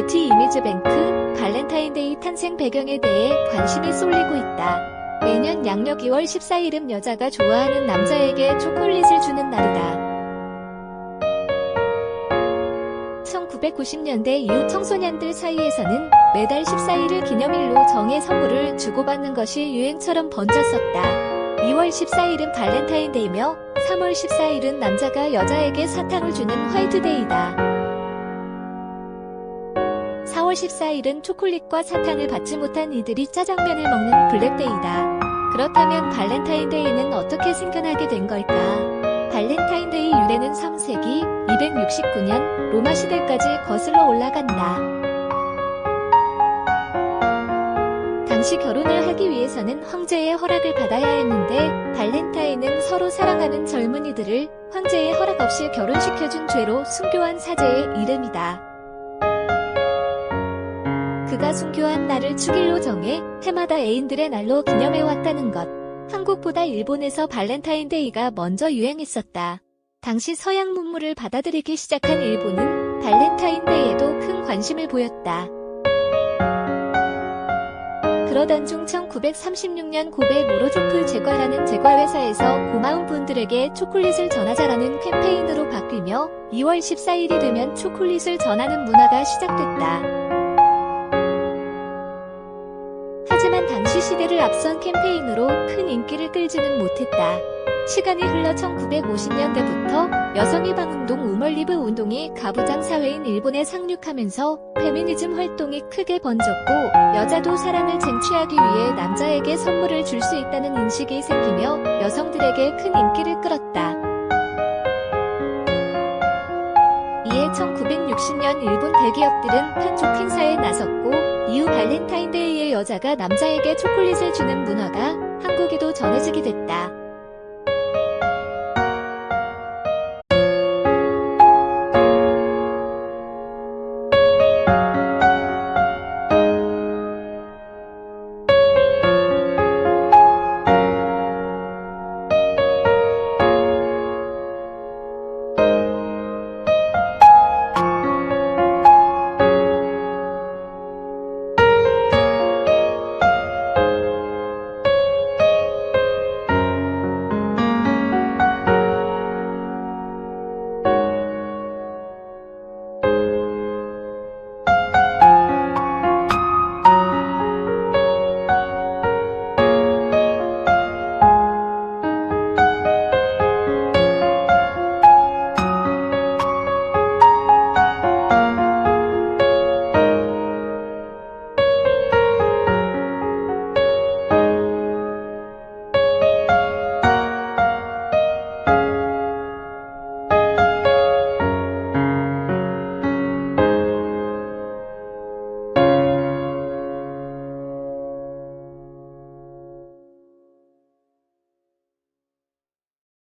게티 이미지 뱅크 발렌타인데이 탄생 배경에 대해 관심이 쏠리고 있다. 매년 양력 2월 14일은 여자가 좋아하는 남자에게 초콜릿을 주는 날이다. 1990년대 이후 청소년들 사이에서는 매달 14일을 기념일로 정해 선물을 주고받는 것이 유행처럼 번졌었다. 2월 14일은 발렌타인데이며 3월 14일은 남자가 여자에게 사탕을 주는 화이트데이다. 4월 14일은 초콜릿과 사탕을 받지 못한 이들이 짜장면을 먹는 블랙데이다. 그렇다면 발렌타인데이는 어떻게 생겨나게 된 걸까? 발렌타인데이 유래는 3세기 269년 로마 시대까지 거슬러 올라간다. 당시 결혼을 하기 위해서는 황제의 허락을 받아야 했는데 발렌타인은 서로 사랑하는 젊은이들을 황제의 허락 없이 결혼시켜준 죄로 순교한 사제의 이름이다. 그가 순교한 날을 축일로 정해 해마다 애인들의 날로 기념해왔다는 것. 한국보다 일본에서 발렌타인데이가 먼저 유행했었다. 당시 서양 문물을 받아들이기 시작한 일본은 발렌타인데이에도 큰 관심을 보였다. 그러던 중 1936년 고베 모로조프 제과라는 제과회사에서 고마운 분들에게 초콜릿을 전하자라는 캠페인으로 바뀌며 2월 14일이 되면 초콜릿을 전하는 문화가 시작됐다. 시대를 앞선 캠페인으로 큰 인기를 끌지는 못했다. 시간이 흘러 1950년대부터 여성해방운동 우멀리브 운동이 가부장 사회인 일본에 상륙하면서 페미니즘 활동이 크게 번졌고 여자도 사랑을 쟁취하기 위해 남자에게 선물을 줄 수 있다는 인식이 생기며 여성들에게 큰 인기를 끌었다. 이에 1960년 일본 대기업들은 판촉 행사에 나섰고 이후 발렌타인데이에 여자가 남자에게 초콜릿을 주는 문화가 한국에도 전해지게 됐다.